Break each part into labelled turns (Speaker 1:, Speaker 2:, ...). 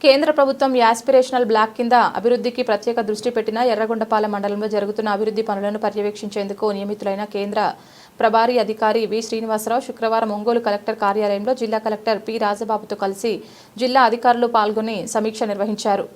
Speaker 1: కేంద్ర ప్రభుత్వం aspirational black కింద అభివృద్ధికి ప్రత్యేక దృష్టి పెట్టిన ఎర్రగొండపాల మండలంలో జరుగుతున్న అభివృద్ధి పనులను పర్యవేక్షించేందుకు నియమితులైన కేంద్ర ప్రభారీ అధికారి వి శ్రీనివాసరావు శుక్రవారం ఒంగోలు కలెక్టర్ కార్యాలయంలో జిల్లా కలెక్టర్ పి రాజబాబుతో కలిసి జిల్లా అధికారులు పాల్గొని సమీక్ష నిర్వహించారు.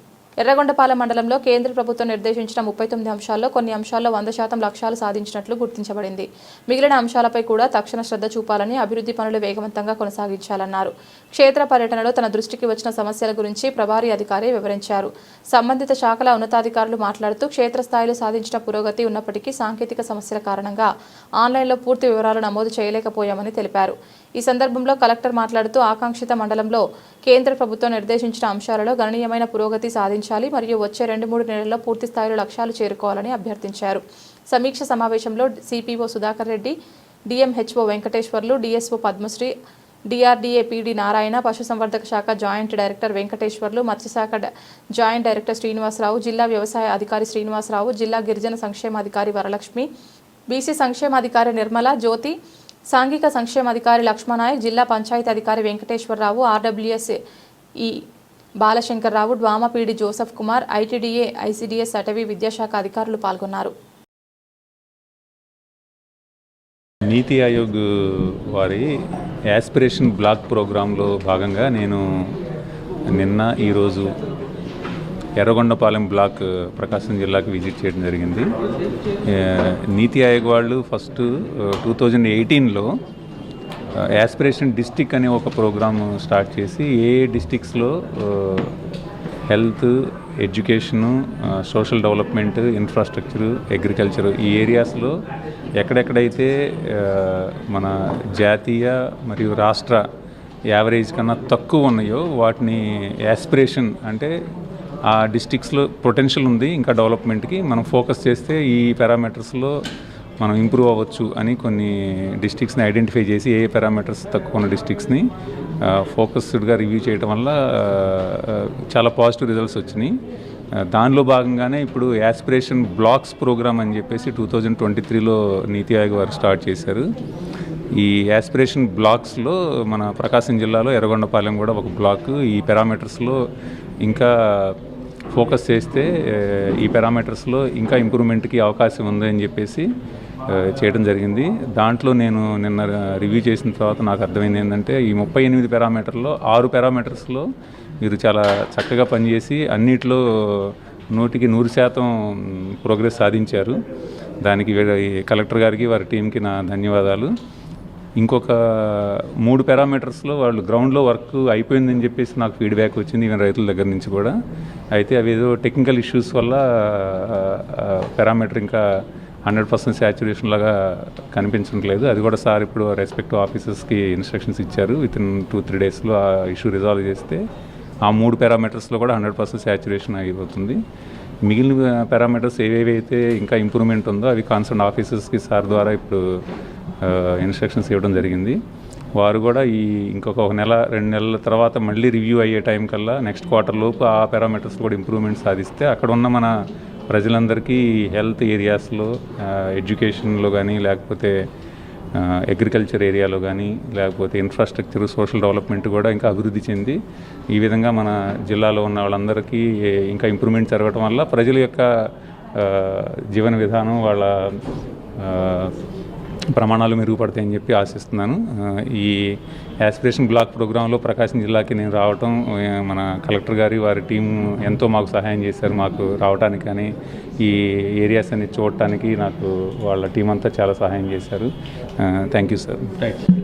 Speaker 1: ఎర్రగొండపాలెం మండలంలో కేంద్ర ప్రభుత్వం నిర్దేశించిన ముప్పై తొమ్మిది అంశాల్లో కొన్ని అంశాల్లో వంద శాతం లక్ష్యాలు సాధించినట్లు గుర్తించబడింది. మిగిలిన అంశాలపై కూడా తక్షణ శ్రద్ధ చూపాలని అభివృద్ధి పనులు వేగవంతంగా కొనసాగించాలన్నారు. క్షేత్ర పర్యటనలో తన దృష్టికి వచ్చిన సమస్యల గురించి ప్రభారీ అధికారి వివరించారు. సంబంధిత శాఖల ఉన్నతాధికారులు మాట్లాడుతూ క్షేత్రస్థాయిలో సాధించిన పురోగతి ఉన్నప్పటికీ సాంకేతిక సమస్యల కారణంగా ఆన్లైన్లో పూర్తి వివరాలు నమోదు చేయలేకపోయామని తెలిపారు. ఈ సందర్భంలో కలెక్టర్ మాట్లాడుతూ ఆకాంక్షిత మండలంలో కేంద్ర ప్రభుత్వం నిర్దేశించిన అంశాలలో గణనీయమైన పురోగతి సాధించాలి మరియు వచ్చే రెండు మూడు నెలల్లో పూర్తి స్థాయిలో లక్ష్యాలు చేరుకోవాలని అభ్యర్థించారు. సమీక్ష సమావేశంలో CPO Sudhakar Reddy DMHO Venkateswarlu DSO Padmasri DRDA PD Narayana పశుసంవర్ధక శాఖ జాయింట్ డైరెక్టర్ వెంకటేశ్వర్లు మత్స్యశాఖ జాయింట్ డైరెక్టర్ శ్రీనివాసరావు జిల్లా వ్యవసాయ అధికారి శ్రీనివాసరావు జిల్లా గిరిజన సంక్షేమాధికారి వరలక్ష్మి బీసీ సంక్షేమాధికారి నిర్మల జ్యోతి సాంఘిక సంక్షేమాధికారి లక్ష్మణాయ్ జిల్లా పంచాయతీ అధికారి Venkateswararao RWS E Balashankarrao DWMA PD Joseph Kumar ITDA ICDS అటవీ విద్యాశాఖ అధికారులు పాల్గొన్నారు.
Speaker 2: నీతి ఆయోగ్ వారి యాస్పిరేషన్ బ్లాక్ ప్రోగ్రాంలో భాగంగా నేను నిన్న ఈరోజు ఎర్రగొండపాలెం బ్లాక్ ప్రకాశం జిల్లాకు విజిట్ చేయడం జరిగింది. నీతి ఆయోగ్ వాళ్ళు ఫస్ట్ టూ థౌజండ్ ఎయిటీన్లో యాస్పిరేషన్ డిస్టిక్ అనే ఒక ప్రోగ్రామ్ స్టార్ట్ చేసి ఏ డిస్టిక్స్లో health education social development infrastructure agriculture ఈ ఏరియాస్లో ఎక్కడెక్కడైతే మన జాతీయ మరియు రాష్ట్ర యావరేజ్ కన్నా తక్కువ ఉన్నాయో వాటిని యాస్పిరేషన్ అంటే ఆ డిస్టిక్స్లో పొటెన్షియల్ ఉంది ఇంకా డెవలప్మెంట్కి మనం ఫోకస్ చేస్తే ఈ పారామీటర్స్లో మనం ఇంప్రూవ్ అవ్వచ్చు అని కొన్ని డిస్ట్రిక్ట్స్ని ఐడెంటిఫై చేసి ఏ పారామీటర్స్ తక్కువ ఉన్న డిస్ట్రిక్ట్స్ని ఫోకస్డ్గా రివ్యూ చేయడం వల్ల చాలా పాజిటివ్ రిజల్ట్స్ వచ్చినాయి. దానిలో భాగంగానే ఇప్పుడు యాస్పిరేషన్ బ్లాక్స్ ప్రోగ్రామ్ అని చెప్పేసి టూ థౌజండ్ ట్వంటీ త్రీలో నీతి ఆయోగ్ వారు స్టార్ట్ చేశారు. ఈ యాస్పిరేషన్ బ్లాక్స్లో మన ప్రకాశం జిల్లాలో ఎర్రగొండపాలెం కూడా ఒక బ్లాక్ ఈ పారామీటర్స్లో ఇంకా ఫోకస్ చేస్తే ఈ పారామీటర్స్లో ఇంకా ఇంప్రూవ్మెంట్కి అవకాశం ఉంది అని చెప్పేసి చేయడం జరిగింది. దాంట్లో నేను నిన్న రివ్యూ చేసిన తర్వాత నాకు అర్థమైంది ఏంటంటే ఈ ముప్పై ఎనిమిది పారామీటర్లో ఆరు పారామీటర్స్లో మీరు చాలా చక్కగా పనిచేసి అన్నిట్లో నూటికి నూరు శాతం ప్రోగ్రెస్ సాధించారు. దానికి కలెక్టర్ గారికి వారి టీంకి నా ధన్యవాదాలు. ఇంకొక మూడు పారామీటర్స్లో వాళ్ళు గ్రౌండ్లో వర్క్ అయిపోయిందని చెప్పేసి నాకు ఫీడ్బ్యాక్ వచ్చింది ఈవెన్ రైతుల దగ్గర నుంచి కూడా. అయితే అవి ఏదో టెక్నికల్ ఇష్యూస్ వల్ల పారామీటర్ ఇంకా హండ్రెడ్ పర్సెంట్ శాచురేషన్ లాగా కనిపించట్లేదు. అది కూడా సార్ ఇప్పుడు రెస్పెక్టివ్ ఆఫీసర్స్కి ఇన్స్ట్రక్షన్స్ ఇచ్చారు. విత్ ఇన్ టూ త్రీ డేస్లో ఆ ఇష్యూ రిజాల్వ్ చేస్తే ఆ మూడు పారామీటర్స్లో కూడా హండ్రెడ్ పర్సెంట్ శాచురేషన్ అయిపోతుంది. మిగిలిన పారామీటర్స్ ఏవేవైతే ఇంకా ఇంప్రూవ్మెంట్ ఉందో అవి కాన్సర్న్ ఆఫీసర్స్కి సార్ ద్వారా ఇప్పుడు ఇన్స్ట్రక్షన్స్ ఇవ్వడం జరిగింది. వారు కూడా ఈ ఇంకొక ఒక నెల రెండు నెలల తర్వాత మళ్ళీ రివ్యూ అయ్యే టైం కల్లా నెక్స్ట్ క్వార్టర్ లోపు ఆ పారామీటర్స్ కూడా ఇంప్రూవ్మెంట్ సాధిస్తే అక్కడ ఉన్న మన ప్రజలందరికీ హెల్త్ ఏరియాస్లో ఎడ్యుకేషన్లో కానీ లేకపోతే అగ్రికల్చర్ ఏరియాలో కానీ లేకపోతే ఇన్ఫ్రాస్ట్రక్చర్ సోషల్ డెవలప్మెంట్ కూడా ఇంకా అభివృద్ధి చెంది ఈ విధంగా మన జిల్లాలో ఉన్న వాళ్ళందరికీ ఇంకా ఇంప్రూవ్మెంట్ జరగడం వల్ల ప్రజల యొక్క జీవన విధానం వాళ్ళ ప్రమాణాలు మెరుగుపడతాయని చెప్పి ఆశిస్తున్నాను. ఈ యాస్పిరేషన్ బ్లాక్ ప్రోగ్రాంలో ప్రకాశం జిల్లాకి నేను రావటం మన కలెక్టర్ గారి వారి టీం ఎంతో మాకు సహాయం చేశారు. మాకు రావడానికి కానీ ఈ ఏరియాస్ అన్ని చూడటానికి నాకు వాళ్ళ టీం అంతా చాలా సహాయం చేశారు. Thank you sir.